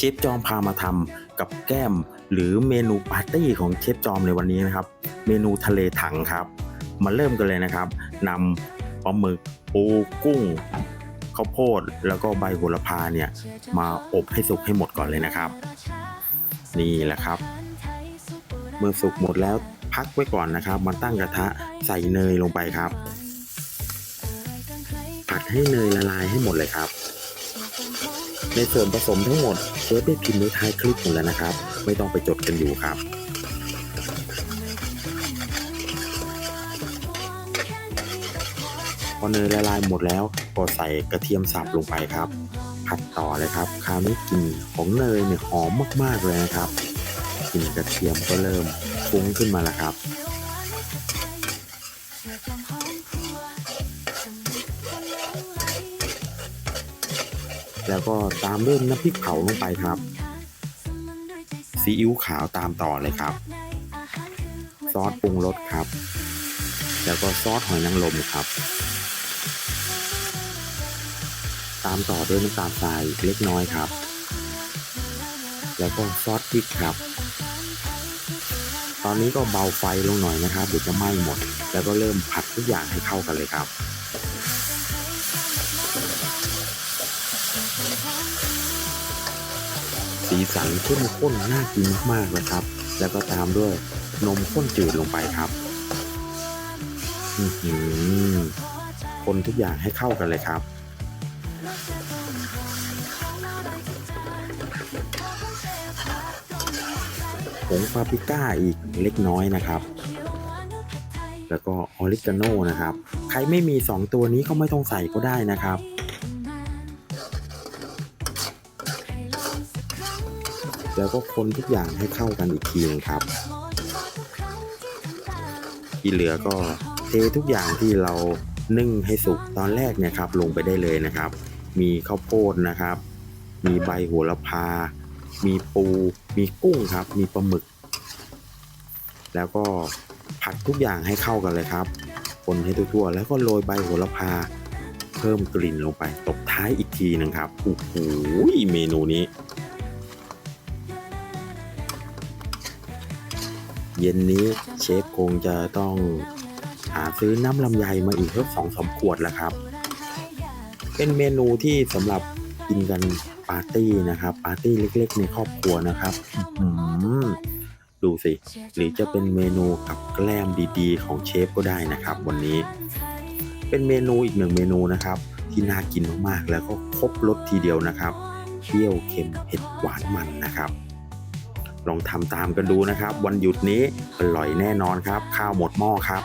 เชฟจอมพามาทำกับแก้ม หรือเมนูปาร์ตี้ของเชฟจอมในวันนี้นะครับ เมนูทะเลถังครับ มาเริ่มกันเลยนะครับนำปลาหมึกปูกุ้งข้าวโพดแล้วก็ใบโหระพาเนี่ยมาอบให้สุกให้หมดก่อนเลยนะครับ นี่แหละครับ เมื่อสุกหมดแล้วพักไว้ก่อนนะครับ มาตั้งกระทะใส่เนยลงไปครับ ผัดให้เนยละลายให้หมดเลยครับ ในส่วนผสมทั้งหมดเชฟได้พิมพ์ไว้ท้ายคลิปหมดแล้วนะครับ ไม่ต้องไปจดกันอยู่ครับ พอเนยละลายหมดแล้วก็ใส่กระเทียมสับลงไปครับ ผัดต่อเลยครับ คราวนี้กลิ่นของเนยเนี่ยหอมมากๆเลยนะครับกลิ่นกระเทียมก็เริ่มฟุ้งขึ้นมาแล้วครับ แล้วก็ตามด้วยน้ำพริกเผาลงไปครับซีอิ๊วขาวตามต่อเลยครับ ซอสปรุงรสครับ แล้วก็ซอสหอยนางรมครับ ตามต่อด้วยน้ำตาลทรายเล็กน้อยครับ แล้วก็ซอสพริกครับ ตอนนี้ก็เบาไฟลงหน่อยนะครับเดี๋ยวจะไหม้หมด แล้วก็เริ่มผัดทุกอย่างให้เข้ากันเลยครับ สีสันเข้มข้นน่ากินมากๆเลยครับ แล้วก็ตามด้วยนมข้นจืดลงไปครับคนทุกอย่างให้เข้ากันเลยครับผงปาปริก้าอีกเล็กน้อยนะครับ แล้วก็ออริกาโนนะครับ ใครไม่มี 2 ตัวนี้ก็ไม่ต้องใส่ก็ได้นะครับ แล้วก็คนทุกอย่างให้เข้ากันอีกทีหนึงครับ ที่เหลือก็เททุกอย่างที่เรานึ่งให้สุกตอนแรกเนี่ยครับ ลงไปได้เลยนะครับ มีข้าวโพดนะครับ มีใบโหระพา มีปู มีกุ้งครับ มีปลาหมึก แล้วก็ผัดทุกอย่างให้เข้ากันเลยครับ คนให้ทั่วๆแล้วก็โรยใบโหระพา เพิ่มกลิ่นลงไปตบท้ายอีกทีหนึงครับโอ้โหเมนูนี้ เย็นนี้เชฟคงจะต้องหาซื้อน้ำลำไยมาอีกสักสองสามขวดแล้วครับ เป็นเมนูที่สำหรับกินกันปาร์ตี้นะครับ ปาร์ตี้เล็กๆ ในครอบครัวนะครับดูสิ หรือจะเป็นเมนูกับแกล้มดีๆ ของเชฟก็ได้นะครับ วันนี้ เป็นเมนูอีกหนึ่งเมนูนะครับ ที่น่ากินมากๆ แล้วก็ครบรสทีเดียวนะครับเปรี้ยวเค็มเผ็ดหวานมันนะครับ ลองทำตามกันดูนะครับ วันหยุดนี้อร่อยแน่นอนครับ ข้าวหมดหม้อครับ